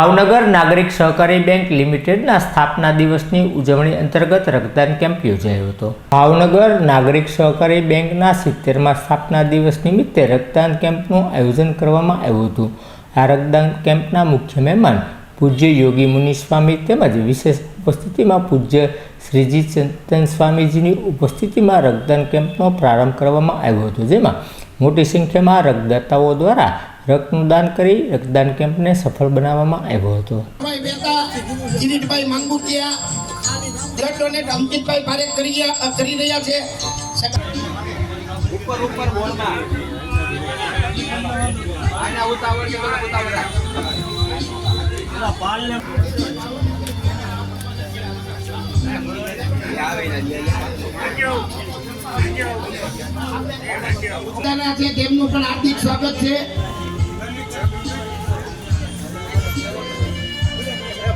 ભાવનગર નાગરિક સહકારી બેંક લિમિટેડના સ્થાપના દિવસની ઉજવણી અંતર્ગત રક્તદાન કેમ્પ યોજાયો હતો. ભાવનગર નાગરિક સહકારી બેંકના સિત્તેરમાં સ્થાપના દિવસ નિમિત્તે રક્તદાન કેમ્પનું આયોજન કરવામાં આવ્યું હતું. આ રક્તદાન કેમ્પના મુખ્ય મહેમાન પૂજ્ય યોગી મુનિ સ્વામી તેમજ વિશેષ ઉપસ્થિતિમાં પૂજ્ય શ્રીજી ચંદન સ્વામીજીની ઉપસ્થિતિમાં રક્તદાન કેમ્પનો પ્રારંભ કરવામાં આવ્યો હતો. જેમાં મોટી સંખ્યામાં રક્તદાતાઓ દ્વારા રક્તનું દાન કરી રક્તદાન કેમ્પને સફળ બનાવવામાં આવ્યો હતો. કિરીટભાઈ માંગુટિયા બ્લડ ડોનેટ અંકિતભાઈ પારેખ કરી ગયા- કરી રહ્યા છે. ઉપર ઉપર બોલમાં આના ઉતાવળ છે બધા ઉતાવળ પોતાના છે તેમનું પણ હાર્દિક સ્વાગત છે.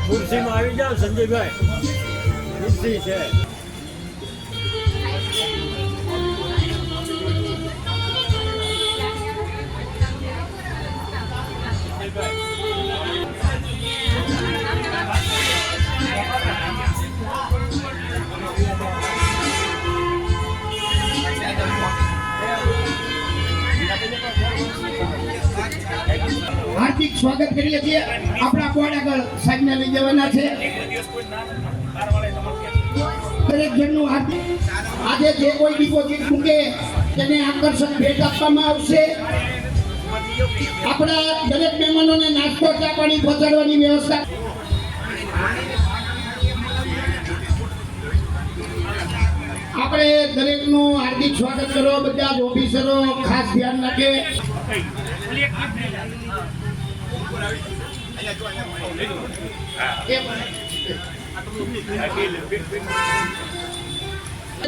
ખુરશીમાં આવી જાઓ સંજયભાઈ. ખુરશી છે. સ્વાગત કરીએ છીએ આપણા બોર્ડ આગળ સાહેબને લઈ જવાના છે. દરેક જણનું હાર્દિક. આજે જે કોઈ ડિપોઝિટ મૂકે, તેને આકર્ષક ભેટ આપવામાં આવશે. આપણા દરેક મહેમાનોને નાસ્તો, ચા પાણી પહોંચાડવાની વ્યવસ્થા. આપણે દરેકનું હાર્દિક સ્વાગત કરો બધા ઓફિસરો ખાસ ધ્યાન રાખે.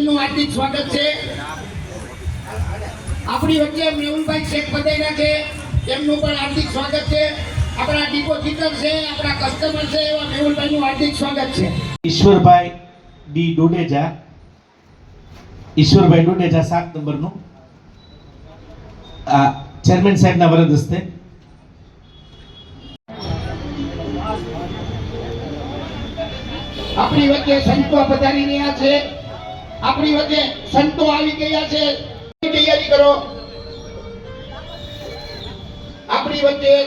નું હાર્દિક સ્વાગત છે. આપણી વચ્ચે મેહુલભાઈ શેખ પટેલા છે. એમનું પણ હાર્દિક સ્વાગત છે. આપણા ડિપોઝિટર છે, આપણા કસ્ટમર છે, એવા મેહુલભાઈનું હાર્દિક સ્વાગત છે. ઈશ્વરભાઈ ડી ડોડેજા ઈશ્વરભાઈ ડોડેજા સાત નંબરનું. ચેરમેન સાહેબના વરદ હસ્તે આપણી વચ્ચે સંતો પધારી રહ્યા છે. આપણી વચ્ચે સંતો આવી ગયા છે. તૈયારી કરો. આપણી વચ્ચે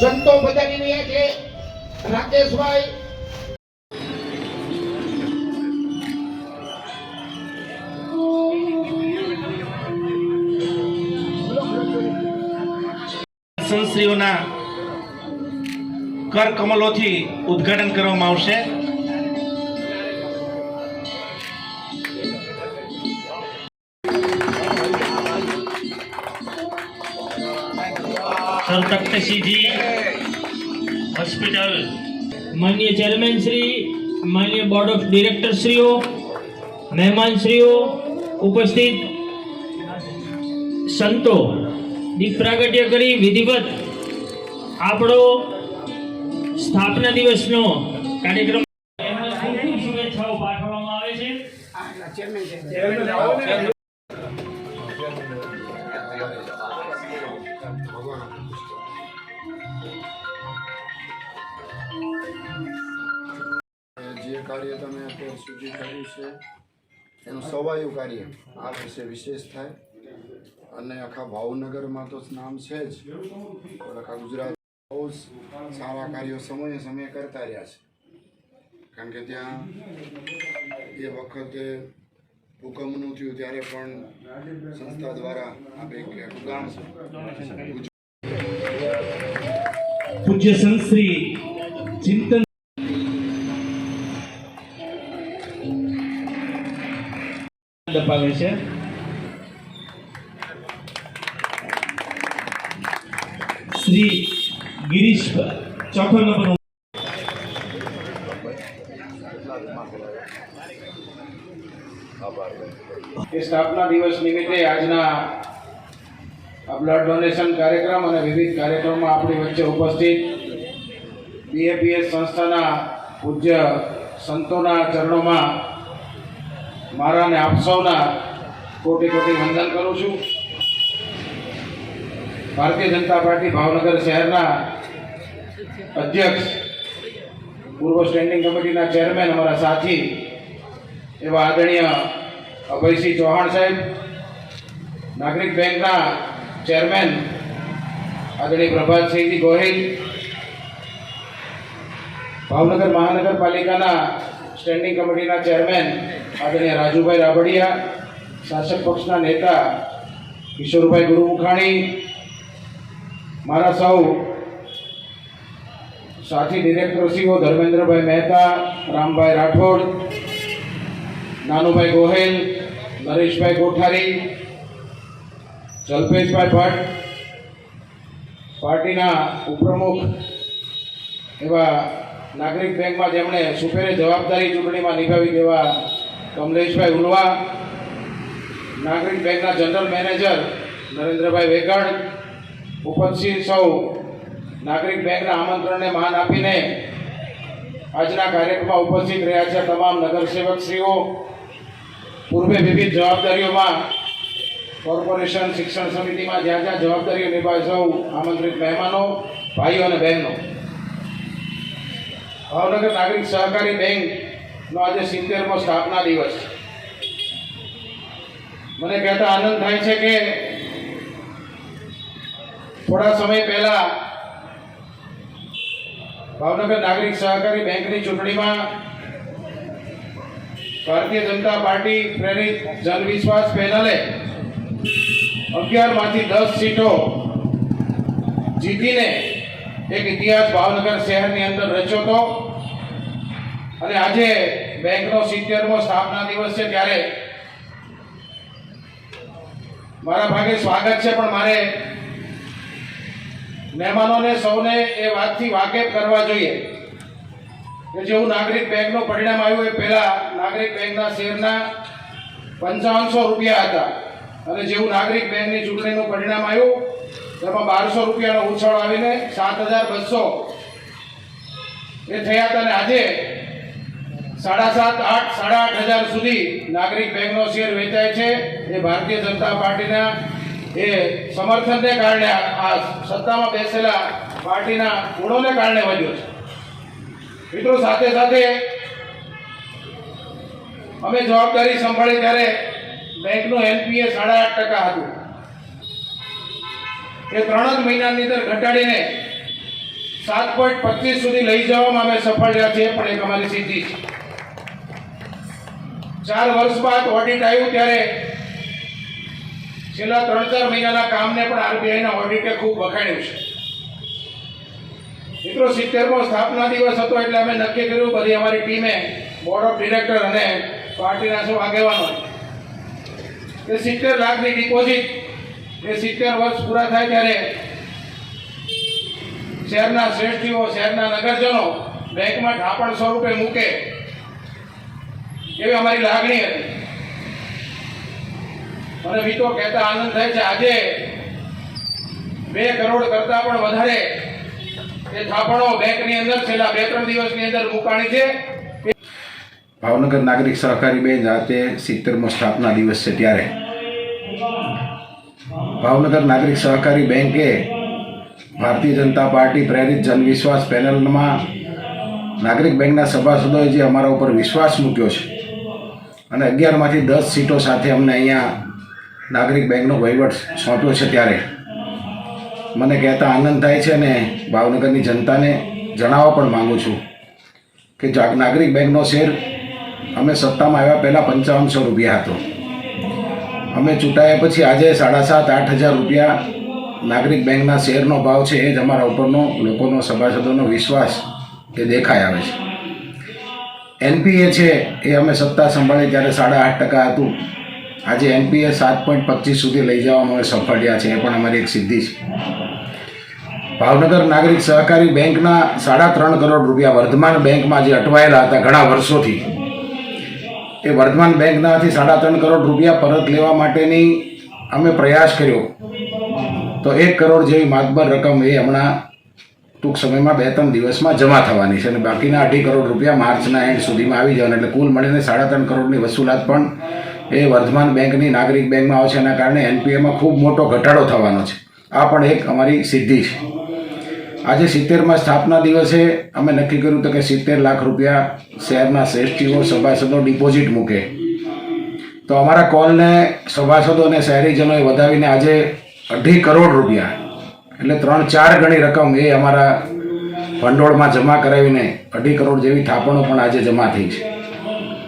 સંતો પધારી રહ્યા છે. રાકેશભાઈ. સંશ્રીઓના કર કમલોથી ઉદ્ઘાટન કરવામાં આવશે. Sir Takhtsinhji, hospital. માન્ય ચેરમેન શ્રી, માન્ય બોર્ડ ઓફ ડિરેક્ટર શ્રીઓ મહેમાન શ્રીઓ ઉપસ્થિત સંતો. દીપ પ્રાગટ્ય કરી વિધિવત આપણો સ્થાપના દિવસનો કાર્યક્રમ શુભેચ્છાઓ પાઠવવામાં આવે છે જે કાર્ય તમે અત્યાર સુધી કર્યું છે, એનું સવાયું કાર્ય આ વિશે વિશેષ થાય. અને આખા ભાવનગરમાં તો નામ છે જ. આખા ગુજરાત જ સારા કાર્યો સમયે સમયે કરતા રહ્યા છે. કારણ કે ત્યાં એ વખતે ભૂકંપનું થયું ત્યારે પણ સંસ્થા દ્વારા આપણે એક ગામ પૂજ્ય સંશ્રી ચિંતન અપાવે છે. ચોથો નંબર એ સ્થાપના દિવસ નિમિત્તે આજના બ્લડ ડોનેશન કાર્યક્રમ અને વિવિધ કાર્યક્રમમાં આપણી વચ્ચે ઉપસ્થિત બીએપીએસ સંસ્થાના પૂજ્ય સંતોના ચરણોમાં મારા અને આપ સૌના કોટી કોટી વંદન કરું છું. ભારતીય જનતા પાર્ટી ભાવનગર શહેરના અધ્યક્ષ પૂર્વ સ્ટેન્ડિંગ કમિટીના ચેરમેન અમારા સાથી, એવા આદરણીય અભયસિંહ ચૌહાણ સાહેબ, નાગરિક બેંકના ચેરમેન આદરણીય પ્રભાતસિંહજી ગોહિલ, ભાવનગર મહાનગરપાલિકાના સ્ટેન્ડિંગ કમિટીના ચેરમેન આદરણીય રાજુભાઈ રાબડિયા, શાસક પક્ષના નેતા કિશોરભાઈ ગુરુમુખાણી, મારા સૌ સાથી ડિરેક્ટરશ્રીઓ ધર્મેન્દ્રભાઈ મહેતા, રામભાઈ રાઠોડ, નાનુભાઈ ગોહેલ, નરેશભાઈ કોઠારી જલ્પેશભાઈ ભટ્ટ પાર્ટીના ઉપપ્રમુખ એવા નાગરિક બેંકમાં જેમણે સુપેરે જવાબદારી ચૂંટણીમાં નિભાવી દેવા કમલેશભાઈ ઉલવા, નાગરિક બેંકના જનરલ મેનેજર નરેન્દ્રભાઈ વેગણ, ઉપસ્થિત સૌ નાગરિક બેંકના આમંત્રણને માન આપીને આજના કાર્યક્રમમાં ઉપસ્થિત રહ્યા છે તમામ નગરસેવકશ્રીઓ. પૂર્વે વિવિધ જવાબદારીઓમાં કોર્પોરેશન શિક્ષણ સમિતિમાં જ્યાં જ્યાં જવાબદારીઓ નિભાવે સૌ આમંત્રિત મહેમાનો, ભાઈઓ અને બહેનો. ભાવનગર નાગરિક સહકારી બેંકનો આજે સિત્તેરમો સ્થાપના દિવસ. મને કહેતા આનંદ થાય છે કે થોડા સમય પહેલા ભાવનગર નાગરિક સહકારી બેંકની ચૂંટણીમાં ભારતીય જનતા પાર્ટી પ્રેરિત જનવિશ્વાસ પેનલે અગિયારમાંથી દસ સીટો જીતીને એક ઇતિહાસ ભાવનગર શહેરની અંદર રચ્યો હતો. અને આજે બેંકનો સિત્તેરમો સ્થાપના દિવસ છે ત્યારે મારા ભાગે સ્વાગત છે, પણ મારે મહેમાનોને સૌને એ વાતથી વાકેફ કરવા જોઈએ. કે જેવું નાગરિક બેંકનું પરિણામ આવ્યું એ પહેલાં નાગરિક બેંકના શેરના પંચાવનસો રૂપિયા હતા. અને જેવું નાગરિક બેંકની ચૂંટણીનું પરિણામ આવ્યું તેમાં બારસો રૂપિયાનો ઉછાળ આવીને સાત હજાર બસો. એ થયા હતા અને આજે સાડા સાત, આઠ, સાડા આઠ હજાર સુધી નાગરિક બેંકનો શેર વેચાય છે. એ ભારતીય જનતા પાર્ટીના એ સમર્થનને કારણે આ સત્તામાં બેસેલા પાર્ટીના ગુણોને કારણે વધ્યો છે. મિત્રો, સાથે સાથે અમે જવાબદારી સંભાળી ત્યારે બેંકનું એનપીએ સાડા આઠ ટકા હતું. એ ત્રણ જ મહિનાની અંદર ઘટાડીને સાત પોઈન્ટ પચીસ સુધી લઈ જવામાં અમે સફળ રહ્યા છીએ પણ એક અમારી સિદ્ધિ છે. ચાર વર્ષ બાદ ઓડિટ આવ્યું ત્યારે છેલ્લા ત્રણ ચાર મહિનાના કામને પણ આરબીઆઈના ઓડિટે ખૂબ વખાણ્યું છે. મિત્રો, સિત્તેરમો સ્થાપના દિવસ હતો એટલે અમે નક્કી કર્યું, બધી અમારી ટીમે બોર્ડ ઓફ ડિરેક્ટર અને પાર્ટીના સૌ આગેવાનો કે સિત્તેર લાખની ડિપોઝિટ એ સિત્તેર વર્ષ પૂરા થાય ત્યારે શહેરના શ્રેષ્ઠીઓ, શહેરના નગરજનો બેંકમાં ઢાપણ સ્વરૂપે મૂકે એવી અમારી લાગણી હતી. મને મિત્રો કહેતા આનંદ થાય છે. આજે બે કરોડ કરતા પણ વધારે એ થાપણો બેંકની અંદર છેલ્લા બે ત્રણ દિવસની અંદર મુકાણી છે. ભાવનગર નાગરિક સહકારી બેંક આજે સિત્તેરમો સ્થાપના દિવસ છે ત્યારે. ભાવનગર નાગરિક સહકારી બેંકે ભારતીય જનતા પાર્ટી પ્રેરિત જનવિશ્વાસ પેનલમાં નાગરિક બેંકના સભાસદોએ જે અમારા ઉપર વિશ્વાસ મૂક્યો છે અને અગિયારમાંથી દસ સીટો સાથે અમને અહીંયા નાગરિક બેંકનો વહીવટ સોંપ્યો છે ત્યારે. મને કહેતા આનંદ થાય છે અને ભાવનગરની જનતાને જણાવવા પણ માગું છું કે નાગરિક બેંકનો શેર અમે સત્તામાં આવ્યા પહેલાં પંચાવનસો રૂપિયા હતો. અમે ચૂંટાયા પછી આજે સાડા સાત આઠ હજાર રૂપિયા નાગરિક બેંકના શેરનો ભાવ છે એ જ અમારા ઉપરનો લોકોનો, સભાસદોનો વિશ્વાસ એ દેખાઈ આવે છે. એનપીએ છે એ અમે સત્તા સંભાળી ત્યારે સાડા આઠ ટકા હતું. આજે એનપીએ સાત પોઈન્ટ પચીસ સુધી લઈ જવામાં અમે સફળ રહ્યા છે, એ પણ અમારી એક સિદ્ધિ છે. ભાવનગર નાગરિક સહકારી બેંકના સાડા ત્રણ કરોડ રૂપિયા વર્ધમાન બેંકમાં જે અટવાયેલા હતા ઘણા વર્ષોથી, એ વર્ધમાન બેંકનાથી સાડા ત્રણ કરોડ રૂપિયા પરત લેવા માટેની અમે પ્રયાસ કર્યો. તો એક કરોડ જેવી માતબર રકમ એ હમણાં ટૂંક સમયમાં બે ત્રણ દિવસમાં જમા થવાની છે અને બાકીના અઢી કરોડ રૂપિયા માર્ચના એન્ડ સુધીમાં આવી જવાના, એટલે કુલ મળીને સાડા ત્રણ કરોડની વસૂલાત પણ એ વર્ધમાન બેંકની નાગરિક બેંકમાં આવશે એના કારણે એનપીએમાં ખૂબ મોટો ઘટાડો થવાનો છે. આ પણ એક અમારી સિદ્ધિ છે. આજે સિત્તેરમાં સ્થાપના દિવસે અમે નક્કી કર્યું હતું કે સિત્તેર લાખ રૂપિયા શહેરના શ્રેષ્ઠીઓ, સભાસદો ડિપોઝિટ મૂકે. તો અમારા કોલને સભાસદો અને શહેરીજનોએ વધાવીને આજે અઢી કરોડ રૂપિયા, એટલે ત્રણ ચાર ગણી રકમ એ અમારા ભંડોળમાં જમા કરાવીને અઢી કરોડ જેવી થાપણો પણ આજે જમા થઈ છે.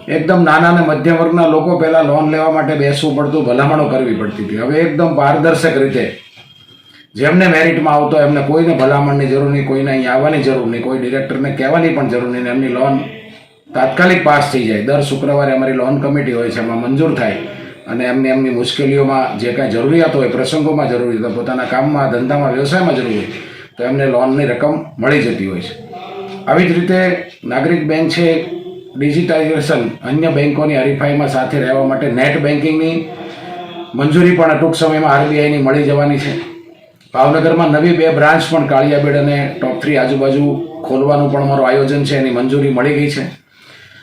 એકદમ નાના અને મધ્યમ વર્ગના લોકો પહેલાં લોન લેવા માટે બેસવું પડતું, ભલામણો કરવી પડતી હતી. હવે એકદમ પારદર્શક રીતે જેમને મેરિટમાં આવતો, એમને કોઈને ભલામણની જરૂર નહીં, કોઈને અહીં આવવાની જરૂર નહીં, કોઈ ડિરેક્ટરને કહેવાની પણ જરૂર નહીં એમની લોન તાત્કાલિક પાસ થઈ જાય. દર શુક્રવારે અમારી લોન કમિટી હોય છે, એમાં મંજૂર થાય અને એમને એમની મુશ્કેલીઓમાં જે કાંઈ જરૂરિયાત હોય, પ્રસંગોમાં જરૂરી હોય, પોતાના કામમાં, ધંધામાં, વ્યવસાયમાં જરૂર હોય, તો એમને લોનની રકમ મળી જતી હોય છે. આવી જ રીતે નાગરિક બેંક છે ડિજિટાઇઝેશન અન્ય બેંકોની હરીફાઈમાં સાથે રહેવા માટે નેટ બેન્કિંગની મંજૂરી પણ ટૂંક સમયમાં આરબીઆઈની મળી જવાની છે. ભાવનગરમાં નવી બે બ્રાન્ચ પણ કાળિયાબેડ અને ટોપ થ્રી આજુબાજુ ખોલવાનું પણ અમારું આયોજન છે, એની મંજૂરી મળી ગઈ છે.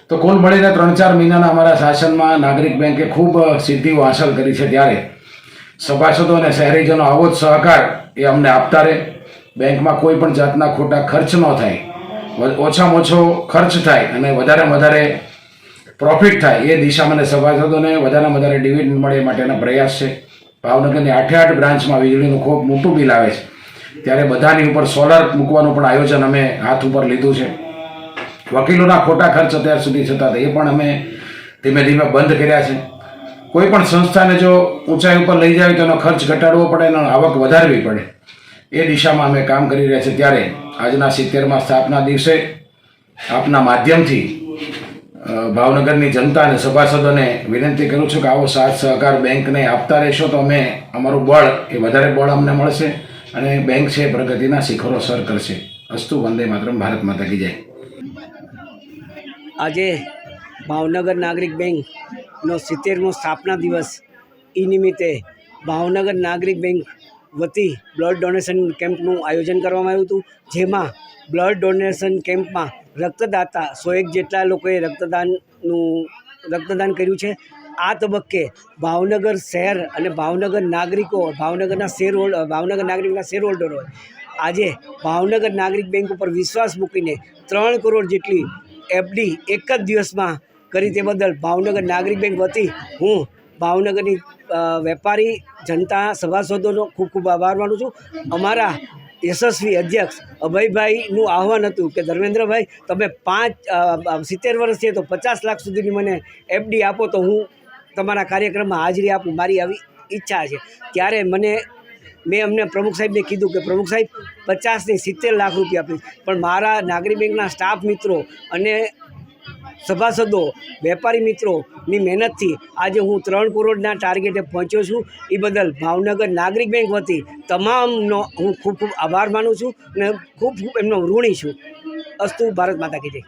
તો કુલ મળીને ત્રણ ચાર મહિનાના અમારા શાસનમાં નાગરિક બેંકે ખૂબ સિદ્ધિઓ હાંસલ કરી છે ત્યારે સભાસદો અને શહેરીજનો આવો જ સહકાર એ અમને આપતા રહે. બેંકમાં કોઈ પણ જાતના ખોટા ખર્ચ ન થાય. ઓછામાં ઓછો ખર્ચ થાય અને વધારે વધારે પ્રોફિટ થાય, એ દિશામાં અને સભાસદોને વધારે વધારે ડિવિડન્ડ મળે એ માટેના પ્રયાસ છે. ભાવનગરની આઠે આઠ બ્રાન્ચમાં વીજળીનું ખૂબ મોટું બિલ આવે છે. ત્યારે બધાની ઉપર સોલર મૂકવાનું પણ આયોજન અમે હાથ ઉપર લીધું છે. વકીલોના ખોટા ખર્ચ અત્યાર સુધી થતા હતા, એ પણ અમે ધીમે ધીમે બંધ કર્યા છે. કોઈ પણ સંસ્થાને જો ઊંચાઈ ઉપર લઈ જાય તો એનો ખર્ચ ઘટાડવો પડે એનો આવક વધારવી પડે. એ દિશામાં અમે કામ કરી રહ્યા છીએ ત્યારે આજના સિત્તેરમાં સ્થાપના દિવસે આપના માધ્યમથી ભાવનગરની જનતા અને સભાસદોને વિનંતી કરું છું કે આવો સાથ સહકાર બેંકને આપતા રહેશો તો અમે અમારું બળ, એ વધારે બળ અમને મળશે અને બેંક છે પ્રગતિના શિખરો સર કરશે. અસ્તુ વંદે માતરમ, ભારત માતા કી જય. આજે ભાવનગર નાગરિક બેંકનો સિત્તેરમો સ્થાપના દિવસ એ નિમિત્તે ભાવનગર નાગરિક બેંક વતી બ્લડ ડોનેશન કેમ્પનું આયોજન કરવામાં આવ્યું હતું, જેમાં બ્લડ ડોનેશન કેમ્પમાં રક્તદાતા સો એક જેટલા લોકોએ રક્તદાનનું, રક્તદાન કર્યું છે. આ તબક્કે ભાવનગર શહેર અને ભાવનગર નાગરિકો, ભાવનગરના શેર હોલ્ડ, ભાવનગર નાગરિકના શેર હોલ્ડરો આજે ભાવનગર નાગરિક બેંક ઉપર વિશ્વાસ મૂકીને ત્રણ કરોડ જેટલી એફડી એક જ દિવસમાં કરી તે બદલ ભાવનગર નાગરિક બેંક વતી હું ભાવનગરની વેપારી જનતા સભાસદોનો ખૂબ ખૂબ આભાર માનું છું. અમારા યશસ્વી અધ્યક્ષ અભયભાઈનું આહવાન હતું કે, ધર્મેન્દ્રભાઈ, તમે પાંચ સિત્તેર વર્ષ છે તો પચાસ લાખ સુધીની મને એફડી આપો, તો હું તમારા કાર્યક્રમમાં હાજરી આપું. મારી આવી ઈચ્છા છે. ત્યારે મને, મેં અમને પ્રમુખ સાહેબને કીધું કે, પ્રમુખ સાહેબ પચાસની સિત્તેર લાખ રૂપિયા આપીશ. પણ મારા નાગરી બેંકના સ્ટાફ મિત્રો અને સભાસદો, વેપારી મિત્રોની મહેનતથી આજે હું ત્રણ કરોડના ટાર્ગેટે પહોંચ્યો છું. એ બદલ ભાવનગર નાગરિક બેંક વતી તમામનો હું ખૂબ ખૂબ આભાર માનું છું અને ખૂબ ખૂબ એમનો ઋણી છું. અસ્તુ ભારત માતા કી